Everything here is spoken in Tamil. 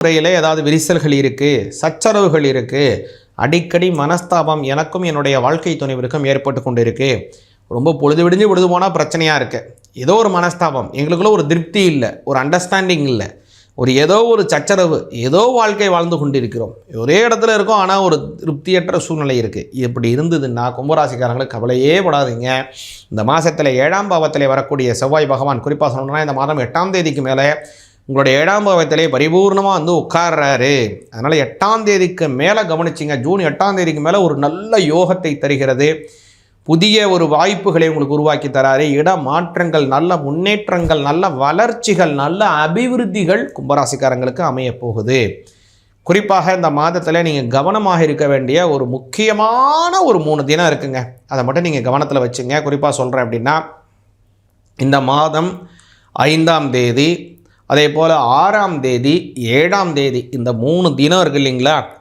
முறையில் ஏதாவது விரிசல்கள் இருக்குது சச்சரவுகள் இருக்குது அடிக்கடி மனஸ்தாபம் எனக்கும் என்னுடைய வாழ்க்கை துணைவருக்கும் ஏற்பட்டு கொண்டு இருக்குது ரொம்ப பொழுது விடிஞ்சு பொழுது போனால் பிரச்சனையாக இருக்குது ஏதோ ஒரு மனஸ்தாபம் எங்களுக்குள்ள ஒரு திருப்தி இல்லை ஒரு அண்டர்ஸ்டாண்டிங் இல்லை. ஒரு ஏதோ ஒரு சச்சரவு ஏதோ வாழ்க்கை வாழ்ந்து கொண்டிருக்கிறோம். ஒரே இடத்துல இருக்கோம் ஆனால் ஒரு திருப்தியற்ற சூழ்நிலை இருக்குது இப்படி இருந்ததுன்னா கும்பராசிக்காரங்களுக்கு கவலையே படாதீங்க. இந்த மாதத்தில் ஏழாம் பாவத்தில் வரக்கூடிய செவ்வாய் பகவான் குறிப்பாக சொல்லணும்னா இந்த மாதம் எட்டாம் தேதிக்கு மேலே உங்களுடைய ஏழாம் பாவத்திலே பரிபூர்ணமாக வந்து உட்கார்றாரு. அதனால் எட்டாம் தேதிக்கு மேலே கவனிச்சிங்க. ஜூன் எட்டாம் தேதிக்கு மேலே ஒரு நல்ல யோகத்தை தருகிறது. புதிய ஒரு வாய்ப்புகளை உங்களுக்கு உருவாக்கி தராரு. இட மாற்றங்கள் நல்ல முன்னேற்றங்கள் நல்ல வளர்ச்சிகள் நல்ல அபிவிருத்திகள் கும்பராசிக்காரங்களுக்கு அமைய போகுது. குறிப்பாக இந்த மாதத்தில் நீங்கள் கவனமாக இருக்க வேண்டிய ஒரு முக்கியமான ஒரு மூணு தினம் இருக்குங்க. அதை மட்டும் நீங்கள் கவனத்தில் வச்சுங்க. குறிப்பாக சொல்கிறேன் அப்படின்னா இந்த மாதம் ஐந்தாம் தேதி அதே போல் ஆறாம் தேதி ஏழாம் தேதி இந்த மூணு தினம் இருக்கு இல்லைங்களா?